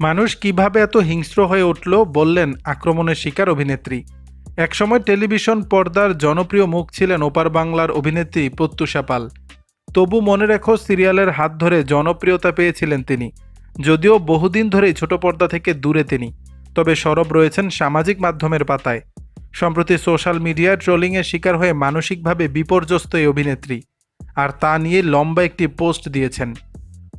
মানুষ কীভাবে এত হিংস্র হয়ে উঠল বললেন আক্রমণের শিকার অভিনেত্রী। একসময় টেলিভিশন পর্দার জনপ্রিয় মুখ ছিলেন ওপার বাংলার অভিনেত্রী প্রত্যুষা পাল। তবু মনে রেখো সিরিয়ালের হাত ধরে জনপ্রিয়তা পেয়েছিলেন তিনি। যদিও বহুদিন ধরেই ছোট পর্দা থেকে দূরে তিনি। তবে সরব রয়েছেন সামাজিক মাধ্যমের পাতায়। সম্প্রতি সোশ্যাল মিডিয়ায় ট্রোলিংয়ের শিকার হয়ে মানসিকভাবে বিপর্যস্ত এই অভিনেত্রী। আর তা নিয়ে লম্বা একটি পোস্ট দিয়েছেন।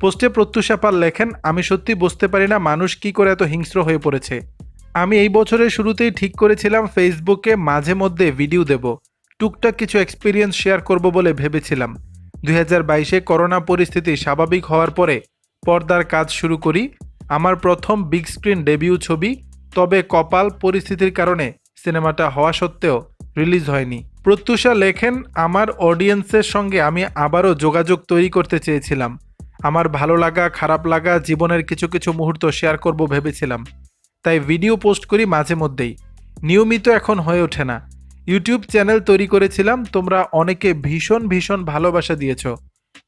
পোস্টে প্রত্যুষা পাল লেখেন, আমি সত্যি বুঝতে পারি না মানুষ কি করে এত হিংস্র হয়ে পড়েছে। আমি এই বছরের শুরুতেই ঠিক করেছিলাম ফেসবুকে মাঝে মধ্যে ভিডিও দেব, টুকটাক কিছু এক্সপিরিয়েন্স শেয়ার করব বলে ভেবেছিলাম। দুই হাজার বাইশে করোনা পরিস্থিতি স্বাভাবিক হওয়ার পরে পর্দার কাজ শুরু করি। আমার প্রথম বিগ স্ক্রিন ডেবিউ ছবি, তবে কপাল পরিস্থিতির কারণে সিনেমাটা হওয়া সত্ত্বেও রিলিজ হয়নি। প্রত্যুষা লেখেন, আমার অডিয়েন্সের সঙ্গে আমি আবারও যোগাযোগ তৈরি করতে চেয়েছিলাম। আমার ভালো লাগা, খারাপ লাগা, জীবনের কিছু কিছু মুহূর্ত শেয়ার করব ভেবেছিলাম। তাই ভিডিও পোস্ট করি মাঝে মধ্যেই। নিয়মিত এখন হয়ে ওঠে না। ইউটিউব চ্যানেল তৈরি করেছিলাম, তোমরা অনেকে ভীষণ ভীষণ ভালোবাসা দিয়েছ।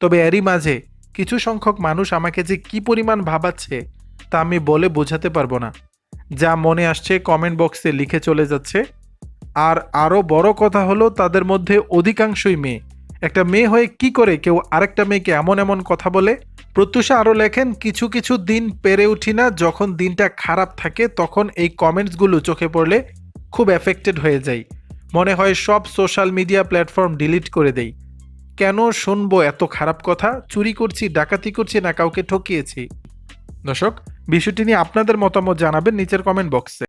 তবে এরই মাঝে কিছু সংখ্যক মানুষ আমাকে যে কি পরিমাণ ভাবাচ্ছে, তা আমি বলে বোঝাতে পারব না। যা মনে আসছে কমেন্ট বক্সে লিখে চলে যাচ্ছে। আর আরও বড় কথা হলো, তাদের মধ্যে অধিকাংশই মেয়ে। একটা মেয়ে হয়ে কি করে কেউ আরেকটা মেয়েকে এমন এমন কথা বলে? প্রত্যুষা আরও লেখেন, কিছু কিছু দিন পেরে উঠি না, যখন দিনটা খারাপ থাকে, তখন এই কমেন্টসগুলো চোখে পড়লে খুব এফেক্টেড হয়ে যাই। মনে হয় সব সোশ্যাল মিডিয়া প্ল্যাটফর্ম ডিলিট করে দেই। কেন শুনব এত খারাপ কথা? চুরি করছি, ডাকাতি করছি না কাউকে ঠকিয়েছি। দর্শক, বিষয়টি নিয়ে আপনাদের মতামত জানাবেন নিচের কমেন্ট বক্সে